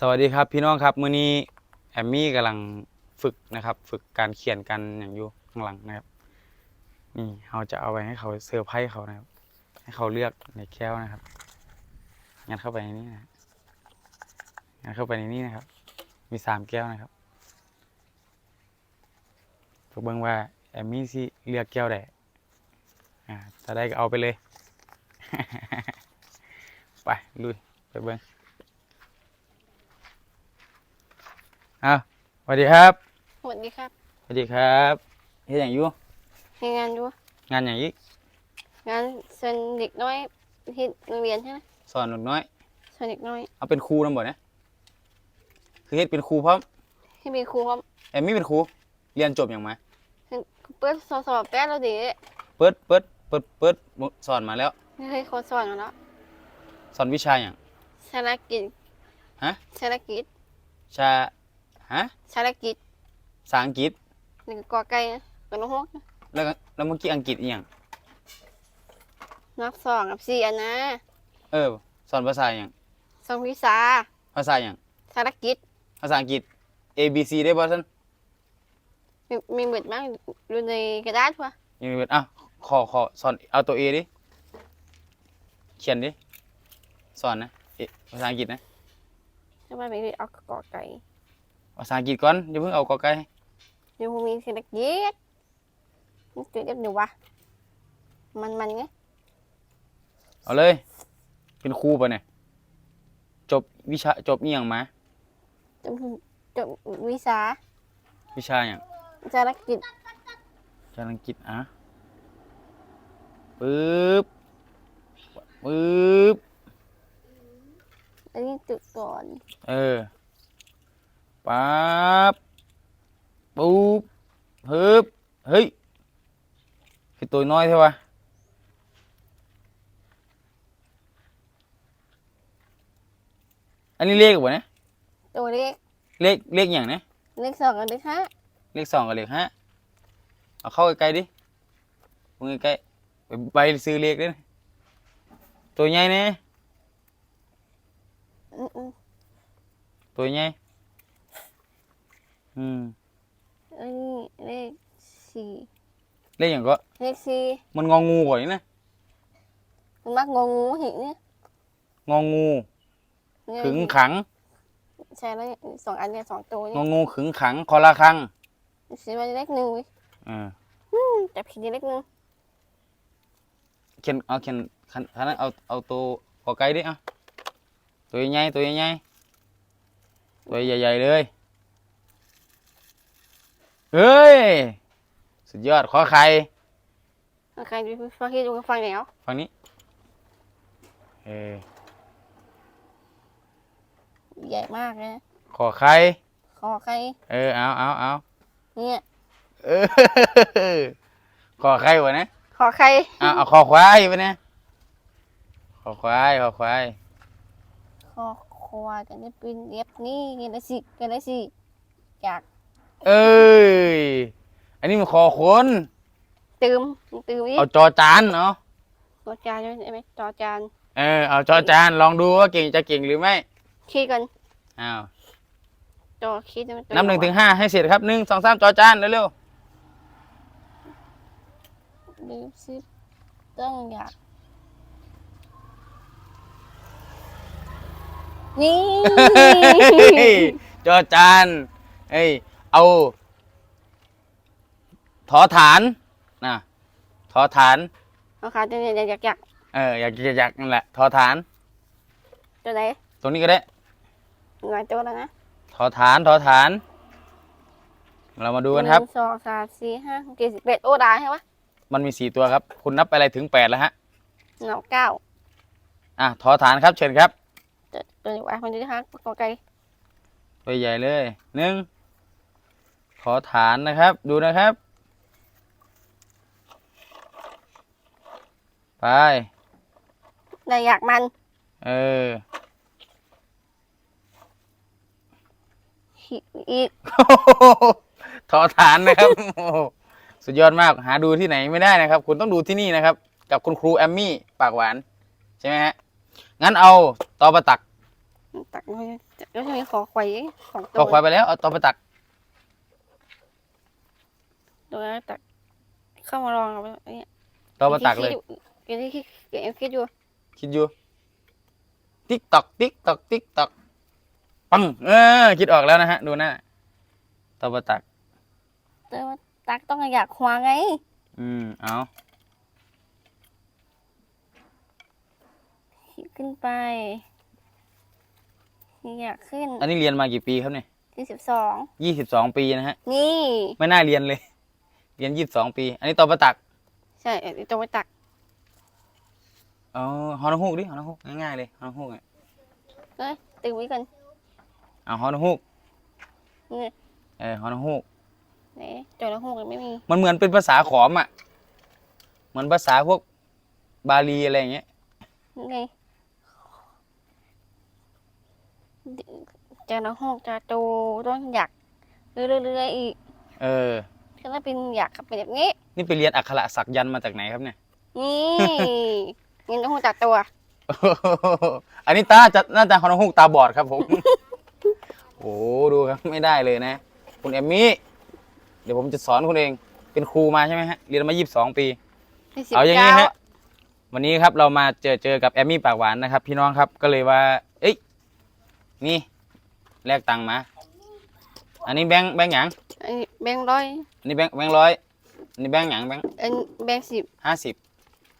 สวัสดีครับพี่น้องครับมื้อนี้แอมมี่กำลังฝึกนะครับ ฝึกการเขียนกันอย่างอยู่ข้างหลังนะครับนี่เราจะเอาไว้ให้เขาเซอร์ไพรส์เขานะครับ ให้เขาเลือกในแก้วนะครับงัดเข้าไปในนี้นะงัดเข้าไปในนี้นะครับ มีสามแก้วนะครับฝึกเบิ่งว่าแอมมี่สิเลือกแก้วใดอ่าถ้าได้ก็เอาไปเลย ไปลุยไปเบิ่ง อ้าวสวัสดีครับสวัสดีครับสวัสดีครับเฮ็ดอย่างอยู่มีงานดูงานอย่างอีกงานเซ็นเด็กน้อยที่โรงเรียนใช่ไหมสอนหนุ่น้อยเซ็นเด็กน้อยเอาเป็นครูนำบ่เนี่ยคือเฮ็ดเป็นครูพร้อมที่มีครูพร้อมแอมมี่เป็นครูเรียนจบอย่างมาเปิดสอบสอบแป๊ดแล้วดิเปิดเปิดเปิดเปิดสอนมาแล้วไม่เคยโคสอนมาแล้วสอนวิชาอย่างชาลกิจฮะชาลกิจชา ฮะชาลกิจภาษาอังกฤษหนึ่งกอไก่นะกับน้องฮกแล้วก็แล้วเมื่อกี้อังกฤษอีหยังนับสองกับสี่อันนะเออ สอนภาษาอย่างสองวิชาภาษาอย่างชาลกิจภาษาอังกฤษ A B C ได้บ่ซั่นมีมีหมึดมากอยู่ในกระดาษปะยังมีเบิดอะขอขอสอนเอาตัว A ดิเขียนดิสอนนะเอภาษาอังกฤษนะ ทำไมไม่เอากอไก่ ภาษาอังกฤษก่อนอย่าเพิ่งเอากอไก่เดี๋ยวผมมีชาลกิจมันจุดเด็ดเดี๋ยววะมันมันไงเอาเลย เป็นครูปะเนี่ย จบวิชาจบนี่ยังมาจบจบวิชาวิชาอย่างชาลกิจภาษาอังกฤษอะปึ๊บปึ๊บอันนี้จุดก่อน เออ ปั๊บปุ๊บฮึบเฮ้ยคือตัวน้อยใช่ปะอันนี้เลขวะเนี่ยตัวเลขเลขเลขอย่างเนี่ยเลขสองกับเลขห้าเลขสองกับเลขห้าเอาเข้าใกล้ๆดิมึงใกล้ๆไปใบซื้อเลขด้วยนะตัวใหญ่เนี่ยอืมอืมตัวใหญ่ อืมอันนี้เลขสี่เลขอย่างก็ เลขสี่มันงองูกว่านี้นะมันมักงงงูเห็นเนี่ยงองู เนี่ยขึงขัง ใช่แล้วเนี่ยสองอันเนี่ยสองตัวงเนี่อยงูขึงขังคอละครังสีมันเลขหนึ่งเว้ยอ่าอืมแต่ผิดเลขหนึ่งเขียนเอาเขียนขันขันนั้นเอาเอาตัวกอไก่ดิอะตัวใหญ่ๆตัวใหญ่ๆตัวใหญ่ๆเลย เฮ้ย สุดยอดขอไข่เอาใครดูฟังที่ดูฟังแล้วฝั่งนี้ เออใหญ่มากเลยนะขอไข่ขอใคร เออ เอาเอาเอาเนี่ยเออขอไข่วะเนี่ยขอใครเอาเอาขอควายไปเนี่ยขอควาย ขอควาย ขอควายกันได้เป็นเย็บนี่กันได้สิกันได้สิอยาก เอ้ย อันนี้มันคอคนตืมตืมอีกเอาจอจานเนาะจอจานใช่ไหมจอจานเออเอาจอจานลองดูว่าเก่งจะเก่งหรือไม่คิดกันอ้าวจอคิดมัตัวนับหนึ่งถึงห้าให้เสร็จครับหนึ่งสองสามจอจานเร็วดูสิต้องอยากนี่ๆจอจานเอ้ย เอาถอฐานนะถอฐานเอาขาตัวนี้อยากอยากอยากเอออยากจะอยากนั่นแหละถอฐาน ตัวไหนตรงนี้ก็ได้หลายตัวแล้วนะถอฐานถอฐาน เรามาดูกันครับ หงสองสามสี่ห้าหกเจ็ดสิบแปดโอ้ได้ใช่ปะมันมีสี่ตัวครับ คุณนับไปอะไรถึงแปดแล้วฮะหนาวเก้าอะถอฐานครับเชิญครับตัวตัวนี้ไว้มันจะฮักกอไก่ตัวใหญ่เลยหนึ่ง ขอฐานนะครับดูนะครับ ไปได้อยากมัน เอออีกถอฐานนะครับโอ้โหสุดยอดมากหาดูที่ไหนไม่ได้นะครับ คุณต้องดูที่นี่นะครับ กับคุณครูแอมมี่ปากหวาน ใช่ไหมฮะ งั้นเอาตอประตัก ตักน้อยแล้วจะมีขอควายสองตัก็วควายไปแล้วเอาตัวไปตัก ตัวนั้นตักเข้ามาลองกับเนี่ยตัวไปตักเลยคิดที่คิดเอ็มคิดอยู่คิดอยู่ติ๊กตอกติ๊กตอกติ๊กตอกปังเออคิดออกแล้วนะฮะ ดูหน้าตัวไปตักแต่ว่าตักต้องอยากควาไง อืมเอาขึ้นไปอยากขึ้น อันนี้เรียนมากี่ปีครับเนี่ยที่สิบสองยี่สิบสองปีนะฮะ นี่ ไม่น่าเรียนเลย เรียนยี่สิบสองปี อันนี้ตัวไปตักใช่เดี๋ยวจะไปตักอ๋อฮอนฮูกดิฮอนฮูกง่ายๆเลยฮอนฮูกอะเอ้ยตึงไว้ก่อนเอาฮอนฮูกนี่เออฮอนฮูกไหนจอยละหูกยังไม่มีมันเหมือนเป็นภาษาขอมอะเหมือนภาษาพวกบาลีอะไรอย่างเงี้ยนี่ไงจอยละหูกจะโตต้องอยากเรื่อยๆอีก เออ ถ้าเป็นอยากเป็นแบบนี้ นี่ไปเรียนอักขระสักยันต์มาจากไหนครับเนี่ย นี่เงินต้องหูจากตัว อันนี้ตาจะน่าจะฮอนฮูกตาบอดครับผม โอ้ดูครับไม่ได้เลยนะ คุณเอมมี่ เดี๋ยวผมจะสอนคุณเอง เป็นครูมาใช่ไหมฮะ เรียนมา 22 ปีที่สิบเอาอย่างนี้เก้าฮะ วันนี้ครับเรามาเจอเจอกับแอมมี่ปากหวานนะครับ พี่น้องครับ ก็เลยว่า เอ้ย นี่แลกตังค์มา อันนี้แบงค์แบงค์หยังอันนี้แบงค์ร้อยอันนี้แบงค์แบงค์ร้อยอันนี้แบงค์หยังแบงค์อันแบงค์สิบห้าสิบ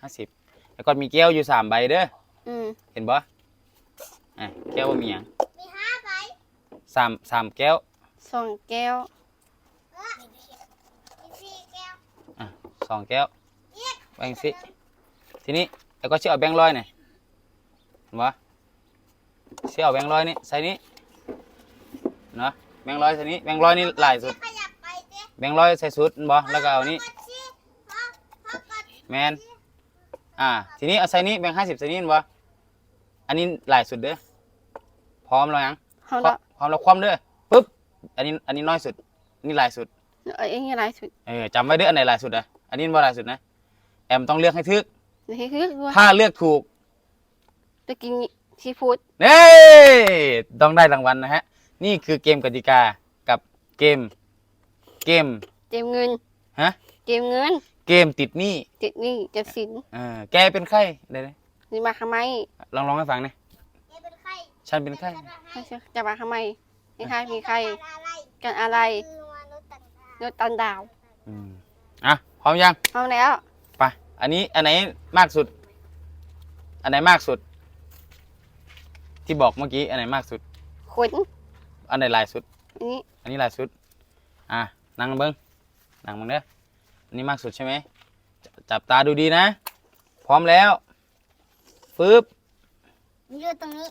ห้าสิบแล้วก็มีแก้วอยู่สามใบเด้ออืมเห็นบ่อะแก้วว่ามีหยังมีห้าใบสามสามแก้วสองแก้วอะสองแก้วแบงค์สิทีนี้แล้วก็เชื่อเอาแบงค์ร้อยหน่อยเห็นบ่เชื่อเอาแบงค์ร้อยนี่ใส่นี้เนาะแบงค์ร้อยใส่นี้แบงค์ร้อยนี่หลายสุดแบงค์ร้อยใส่สุดเห็นบ่แล้วก็เอานี้แมน อ่า ทีนี้เอาใส่นี้แบงค์ห้าสิบใส่นี้เห็นบ่อันนี้หลายสุดเด้อ พร้อมแล้วยังเขาพร้อละมพร้อมแล้วคว่ำเด้อปุ๊บ อันนี้ อันนี้น้อยสุดอันนี่หลายสุด เอ้ยอะไรสุดเออจำไว้เด้ออันไหนหลายสุดอะอันนี้บ่หลายสุดนะ แอมต้องเลือกให้ทึก นี่คือว่าถ้าเลือกถูก จะกินซีฟู้ดเน่ต้องได้รางวัลนะฮะ นี่คือเกมกติกากับเกม เกมเจ็บเงินฮะเจ็บเงิน เกมติดหนี้ติดหนี่เจ็บสินเออแกเป็นไข้เดี๋ยวนี่มาทำไมๆลองร้องให้ฟังหน่อยฉันเป็นไข้ให้ฉันจะมาทำไมมีใครมีใคร กันอะไรรถตันดาวอืมอะพร้อมยังเอาแล้วไปอันนี้อันไหนมากสุด อันไหนมากสุด ที่บอกเมื่อกี้อันไหนมากสุดขน อันไหนหลายสุด อันนี้อันนี้หลายสุด อะนั่งเบิ้งนั่งเบิ้งเด้ออันนี้มากสุดใช่ไหมจจับตาดูดีนะ พร้อมแล้วปึ๊บอยู่ตรงนี้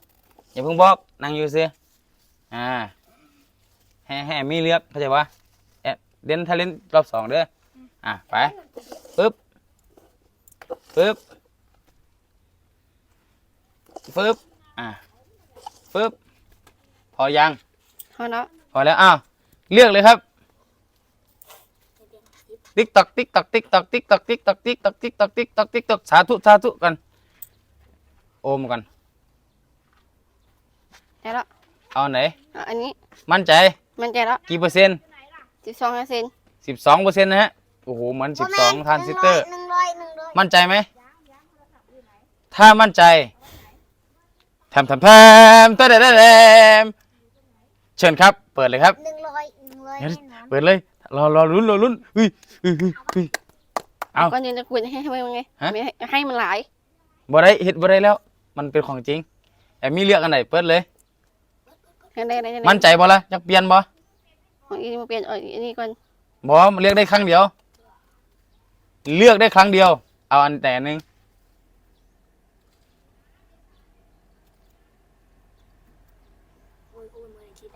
อย่าเพิ่งบอกนั่งอยู่ซิอ่าให้ให้แอมมี่เลือกเข้าใจปะแอมเล่นถ้าเล่นรอบสองเด้ออะไปปึ๊บปึ๊บปึ๊บอะปึ๊บพอยัง เอาแล้วพอแล้วอ้าวเลือกเลยครับติ๊กตอกติ๊กตอกติ๊กตอกติ๊กตอกติ๊กตอกติ๊กตอกติ๊กตอกติ๊กตอกติ๊กตอกสาธุสาธุกันโอมกันได้แล้วเอาไหนเอาอันนี้มั่นใจมันใจแล้วกี่เปอร์เซ็นต์สิบสองเปอร์เซ็นต์สิบสองเปอร์เซ็นต์นะฮะโอ้โหเหมือนสิบสองทรานซิสเตอร์ หนึ่งร้อยหนึ่งร้อยมั่นใจไหมถ้ามั่นใจแถมแถมแถมแถมแถมแถม เชิญครับ เปิดเลยครับ หนึ่งร้อยหนึ่งร้อยเดี๋ยวแน่นอนเปิดเลยรอรอลุ้นรอลุ้นเฮ้ยเฮ้ยเฮ้ยเฮ้ย เอาก่อนจะกวนให้ให้มันไงฮะ ไม่ให้ให้มันหลาย บ่ได้เฮ็ดบ่ได้แล้ว มันเป็นของจริงแอมมี่เลือกอันไหนเปิดเลย ให้ได้ได้ได้มั่นใจบ่ล่ะอยากเปลี่ยนบ่เอาอันนี้มาเปลี่ยนเอาอันนี้ก่อนบ่เลือกได้ครั้งเดียว เลือกได้ครั้งเดียว เอาอันแต่หนึง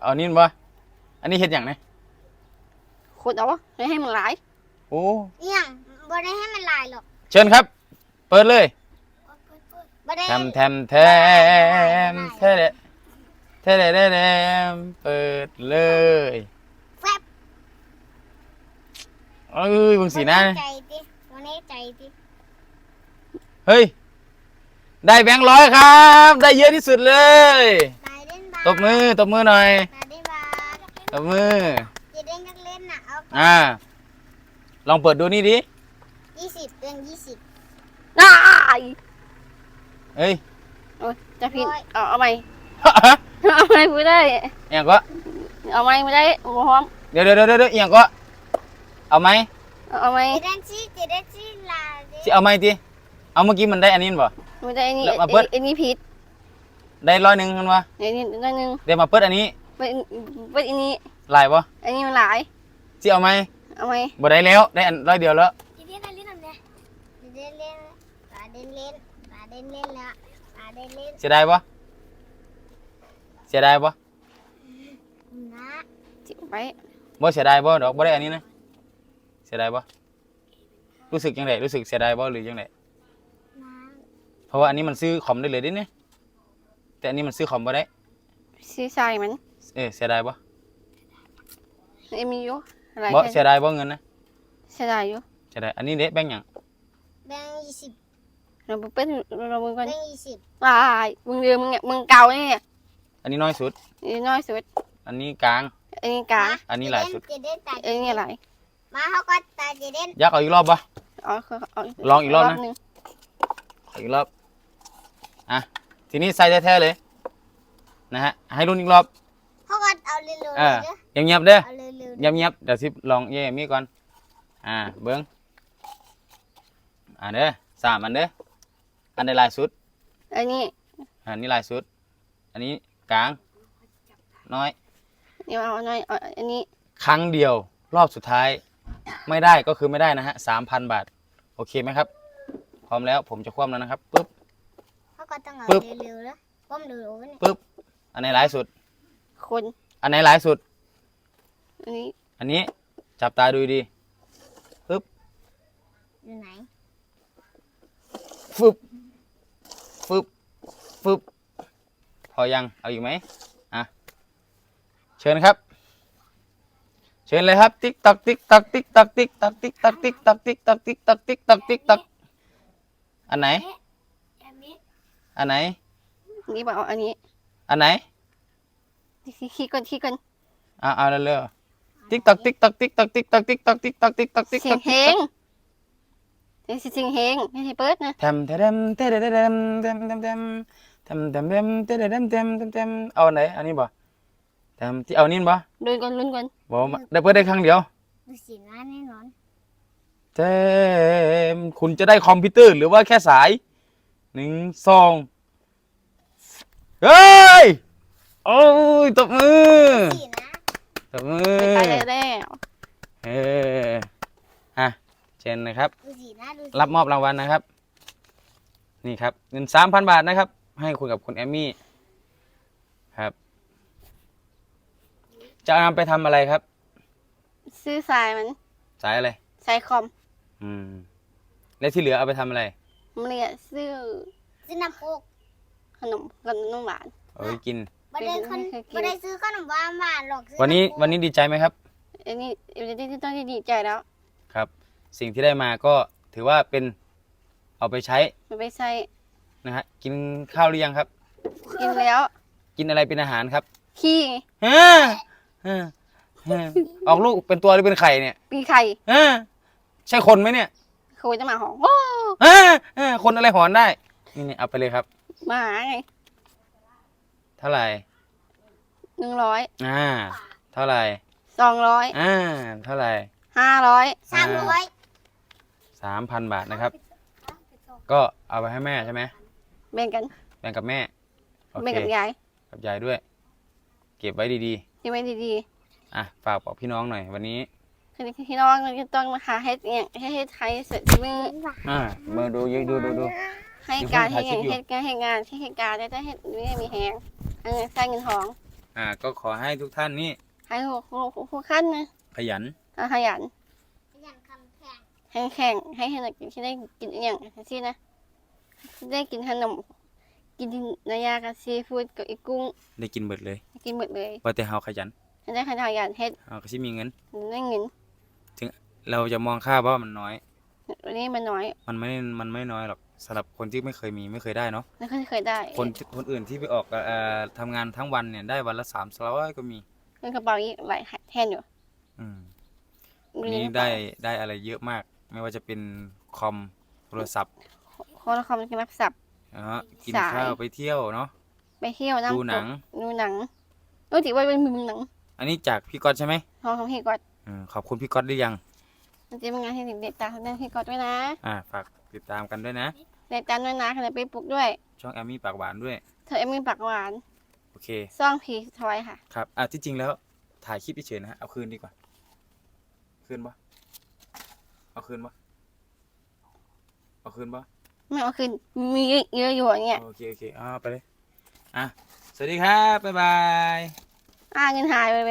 เอานี่บ่อันนี้เฮ็ดหยังนะขดเอาวะให้ให้มันหลายโอ้ เอี่ยงบ่ได้ให้มันลายหรอกเชิญครับ เปิดเลยบ่ได้แทมแทมแทมแท้เดแท้เดแท้เดมเปิดเลยแฟบเอ้ยมึงสีหน้าบ่นะแใจดิบ่แน่ใจดิเฮ้ย ได้แบงค์ร้อยครับ ได้เยอะที่สุดเลยบายเล่นบ ตบมือตบมือหน่อย มาได้บาตบมือ จะเล่นนักเล่นน่ะเอาอ่า ลองเปิดดูนี่ดิยี่สิบเรื่องยี่สิบได้เอ้ย โอ้ยจะผิดเอาเอาไหมเอาไหมไม่ได้ เอียงก็เอาไหมไม่ได้บ่พร้อมเดี๋ยวเดี๋ยวเดี๋ยวเดี๋ยวเอียงก็เอาไหมเอาไหมจะเล่นชีจะเล่นชีลาเด้สิเอาไหมทีเอาเมื่อกี้มันได้อันนี้บ่ไม่ได้อันนี้แล้วมาเปิดอันนี้ผิด ได้ร้อยหนึ่งกันวะอันนี้ได้หนึ่งเดี๋ยวมาเปิดอันนี้เป็นเป็นอันนี้ลายบ่อันนี้มันหลายสิเอาไหมเอาไหมบ่ได้แล้วได้อันร้อยเดียวแล้วจะเล่นอะไรนั่นเนี่ยจะเล่นเล่นปลาเล่นเล่นปลาเล่นเล่นแล้วปลาเล่นเล่นเสียดายบ่เสียดายบ่นะจิบไว้บ่เสียดายบ่ดอกบ่ได้อันนี้นะเสียดายบ่รู้สึกยังไงรู้สึกเสียดายบ่หรือยังไงนะเพราะว่าอันนี้มันซื้อคอมได้เลยเดิเนี่ย แต่อันนี้มันซื้อคอมบ่ได้ซื้อใส่มันเออเสียดายบ่เอ็มมีอยู่อะไรบ่แค่เสียดายบ่เงินนะเสียดายอยู่เสียดายอันนี้เด้แบ่งหยังแบงค์ยี่สิบเราไปเป็นเรามึงก่อนแบงค์ยี่สิบตายมึงเดือมึงเนี่ยมึงเก่าเนี่ยอันนี้น้อยสุดอันนี้น้อยสุดอันนี้กลาง อันนี้กลางอันนี้หลายสุด จะเล่นตาอันนี้อะไรมาเขาก็ตาจะเล่นอยากเอาอีกรอบบ่เอาเอาเอาลองอีกรอบนะหนึ่งเอาอีกรอบอะ ทีนี้ใส่แท้ๆเลย นะฮะ ให้รุ่นอีกรอบเขาก็เอาเร็วๆเอเลยอเด้อเงียบๆเด้อ เอาเร็วๆเงียบๆเดี๋ยวสิลองเย่มีก่อน อ่า เบิ้งอ่าเด้อสามอันเด้อ อันใดลายสุด อันนี้อันนี้ลายสุด อันนี้กลาง น้อย เดี๋ยวเอาหน่อยเอาอันนี้ครั้งเดียวรอบสุดท้าย ไม่ได้ก็คือไม่ได้นะฮะสามพันบาท โอเคไหมครับ พร้อมแล้วผมจะคว่ำแล้วนะครับปึ๊บเขา ก็ต้องเอาปึ๊บ เร็วๆแล้วก้มเร็วๆเนี่ยปึ๊บ อันไหนหลายสุด คนอันไหนหลายสุด อันนี้อันนี้จับตาดูดีอยู่ไหนฟึบฟึบฟึบพอยังเอาอีกไหมอะเชิญครับ เชิญเลยครับ ติ๊กตักติ๊กตักติ๊กตักติ๊กตักติ๊กตักติ๊กตักติ๊กตักติ๊กตักติ๊กตักติ๊กตักอันไหนอั นไหนอันนี้บอกเอาอันนี้อันไหนขี้ก่อนขี้ก่อนอะเอาเร็วๆติ๊กตักติ๊กตักติ๊กตักติ๊กตักติ๊กตักติ๊กตักติ๊กตักติ๊กเสีตัยงกเฮงเสียงเสียงเฮงไม่ให้เปิดนะแทมแทมแทมแทมแทมแทมแทมแทมแทมแทมแทมแทมแทมแทมแทมเอาอันไหนอันนี้บ่แทมที่เอานี่บ่ลุ้นก่อนลุ้นก่อนบ่มาได้เปิดได้ครั้งเดียวดูสีหน้าแน่นอนแทมคุณจะได้คอมพิวเตอร์หรือว่าแค่สาย หนึ่งสองเฮ้ย โอ้ยตบมือสีนะตบมืไปอไปเลยแล้วเอออะเชิญนะครับ ดูสีหน้าดูสีรับมอบรางวัลนะครับ นี่ครับเงินสามพันบาทนะครับ ให้คุณกับคุณแอมมี่ครับ จะนำไปทำอะไรครับ ซื้อสายมันสายอะไร สายคอม อืม และที่เหลือเอาไปทำอะไร มันเรียกซื้อซื้อน้ำโคกขนมขนมหวาน เอาไปกิน บ่ได้คนไม่เคยกิน บ่ได้ซื้อขนมหวานหวานหรอกซื้อวันนี้ำโค้กวันนี้ดีใจไหมครับ อันนี้อันนี้ต้องดีใจแล้วครับ สิ่งที่ได้มาก็ถือว่าเป็นเอาไปใช้มันไปใส่นะฮะ กินข้าวหรือยังครับ กินแล้ว กินอะไรเป็นอาหารครับขี้ฮะฮะฮะออกลูกเป็นตัวหรือเป็นไข่เนี่ยปีไข่ฮะใช่คนไหมเนี่ย เขาจะมาหองโอ้ฮะฮะคนอะไรหอนได้ นี่นี่เอาไปเลยครับ หมาไงเท่าไหร่หนึ่งร้อยอ่า เท่าไหร่สองร้อยอ่า เท่าไหร่ห้าร้อยสามร้อยสามพันบาทนะครับ ก็เอาไปให้แม่ใช่ไหมแบ่งกันแบ่งกับแม่โอแบ่งเคกับยายกับยายด้วย เก็บไว้ดีที่ไม่ดีๆอะฝากบอกพี่น้องหน่อยวันนี้ๆ คือพี่น้องมันก็ต้องมาหาเฮ็ดเนี่ยให้เฮ็ดไทยเสร็จที่มืออ่ามาดูยิงดูดูดูให้การเดี๋ให้ยวผมงานถ่ายคลิปอยู่เฮ็ดการให้งานที่ให้การได้ได้เฮ็ดไม่มีแหงเอาเงินใส่เงินทอง อ่า ก็ขอให้ทุกท่านนี่ให้หัวหัวขั้นนะขยันเอาขยันอย่างคำแข็งให้แข่งให้ให้กินที่ได้กินอหย่างที่นะได้กินขนมกินนายากับซีฟู้ดกับอีกุ้ง ได้กินเบิดเลย กินหมดเลยว่าแต่เฮาขยันได้ขยันเฮ็ดเฮาก็สิมีเงินได้เงิน เราจะมองค่าว่ามันน้อย วันนี้มันน้อยมันไม่มันไม่น้อยหรอกสำหรับคนที่ไม่เคยมีไม่เคยได้เนาะแล้วก็เคยได้คนคนอื่นที่ไปออกเอ่อทำงานทั้งวันเนี่ยได้วันละสามร้อยก็มีเงินกระเป๋าอีกหลายแทนอยู่อืมมีนี้กระเป๋าได้ได้อะไรเยอะมาก ไม่ว่าจะเป็นคอมโทรศัพท์โคตรคอมกินรับสับนะฮะกินสายข้าวไปเที่ยวเนาะไปเที่ยวนั่งดูหนังดูหนังรู้จิว่าเป็นมือหนัง อันนี้จากพี่ก๊อตใช่ไหมห้องของพี่ก๊อตอืมขอบคุณพี่ก๊อตหรือยัง มันจะเป็นงานให้เด็กๆตามทางพี่ก๊อตด้วยนะอ่าฝากติดตามกันด้วยนะ เด็กตามด้วยนะขณะไปปลุกด้วย ช่องแอมมี่ปากหวานด้วย เธอเอ็มมีปากหวานโอเคซ่องพีทอยค่ะ ครับอะที่จริงแล้วถ่ายคลิปเฉยๆนะฮะเอาคืนดีกว่า คืนปะเอาคืนปะเอาคืนปะไม่เอาคืนมีเยอะอยู่อย่างเงี้ยโอเคโอเคอ่าไปเลยอะสวัสดีครับบ๊ายบายอ่าเงินหายไปเลย